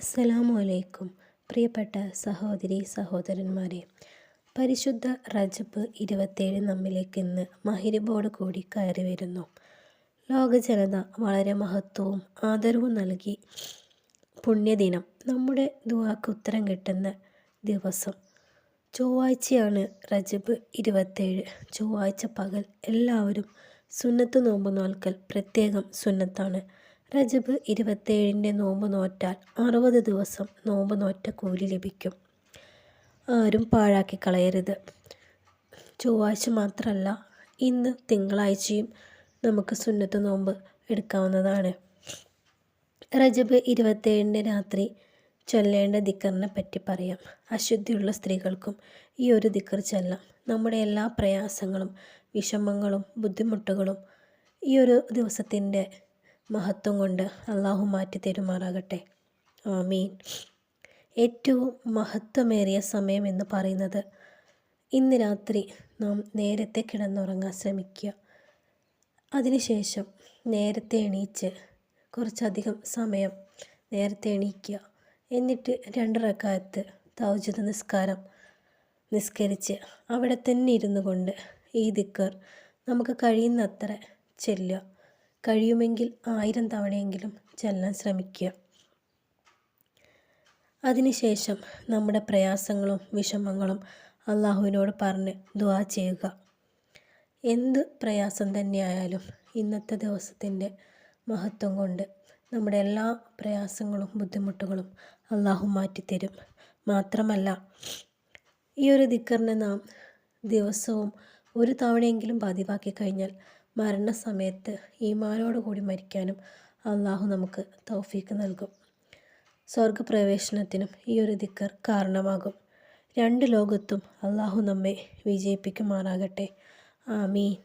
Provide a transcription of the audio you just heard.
അസ്സലാമു അലൈക്കും പ്രിയപ്പെട്ട സഹോദരി സഹോദരന്മാരെ പരിശുദ്ധ റജബ് ഇരുപത്തേഴ് നമ്മിലേക്ക് ഇന്ന് മഹിരിബോട് കൂടി കയറി വരുന്നു. ലോക ജനത വളരെ മഹത്വവും ആദരവും നൽകി പുണ്യദിനം നമ്മുടെ ദുവാക്ക് ഉത്തരം കിട്ടുന്ന ദിവസം. ചൊവ്വാഴ്ചയാണ് റജബ് ഇരുപത്തേഴ് ചൊവ്വാഴ്ച പകൽ എല്ലാവരും സുന്നത്ത് നോമ്പ് നോൽക്കൽ പ്രത്യേകം സുന്നത്താണ്. റജബ് ഇരുപത്തേഴിന്റെ നോമ്പ് നോറ്റാൽ അറുപത് ദിവസം നോമ്പ് നോറ്റ കൂലി ലഭിക്കും. ആരും പാഴാക്കി കളയരുത്. ചൊവ്വാഴ്ച മാത്രമല്ല ഇന്ന് തിങ്കളാഴ്ചയും നമുക്ക് സുന്നത്ത് നോമ്പ് എടുക്കാവുന്നതാണ്. റജബ് ഇരുപത്തേഴിന്റെ രാത്രി ചൊല്ലേണ്ട ദിക്കറിനെ പറ്റി പറയാം. അശുദ്ധിയുള്ള സ്ത്രീകൾക്കും ഈ ഒരു ദിക്കർ ചൊല്ലാം. നമ്മുടെ എല്ലാ പ്രയാസങ്ങളും വിഷമങ്ങളും ബുദ്ധിമുട്ടുകളും ഈ ഒരു ദിവസത്തിന്റെ മഹത്വം കൊണ്ട് അള്ളാഹു മാറ്റി തരുമാറാകട്ടെ. ആമീൻ. ഏറ്റവും മഹത്വമേറിയ സമയം എന്ന് പറയുന്നത് ഇന്ന് രാത്രി നാം നേരത്തെ കിടന്നുറങ്ങാൻ ശ്രമിക്കുക. അതിനുശേഷം നേരത്തെ എണീച്ച് കുറച്ചധികം സമയം നേരത്തെ എണീക്കുക. എന്നിട്ട് രണ്ട് റക്കായത്ത് തൗജിത നിസ്കാരം നിസ്കരിച്ച് അവിടെ തന്നെ ഇരുന്നു കൊണ്ട് ഈ ദിക്കർ നമുക്ക് കഴിയുന്നത്ര ചെല്ലുക. കഴിയുമെങ്കിൽ ആയിരം തവണയെങ്കിലും ചെല്ലാൻ ശ്രമിക്കുക. അതിനുശേഷം നമ്മുടെ പ്രയാസങ്ങളും വിഷമങ്ങളും അള്ളാഹുവിനോട് പറഞ്ഞ് ദുവാ ചെയ്യുക. എന്ത് പ്രയാസം തന്നെയായാലും ഇന്നത്തെ ദിവസത്തിന്റെ മഹത്വം കൊണ്ട് നമ്മുടെ എല്ലാ പ്രയാസങ്ങളും ബുദ്ധിമുട്ടുകളും അള്ളാഹു മാറ്റിത്തരും. മാത്രമല്ല ഈ ഒരു ദിക്കറിനെ നാം ദിവസവും ഒരു തവണയെങ്കിലും പതിവാക്കി കഴിഞ്ഞാൽ മരണസമയത്ത് ഈമാനോടുകൂടി മരിക്കാനും അള്ളാഹു നമുക്ക് തൗഫീക്ക് നൽകും. സ്വർഗപ്രവേശനത്തിനും ഈ ഒരു ദിക്കർ കാരണമാകും. രണ്ട് ലോകത്തും അള്ളാഹു നമ്മെ വിജയിപ്പിക്കുമാറാകട്ടെ. ആമീൻ.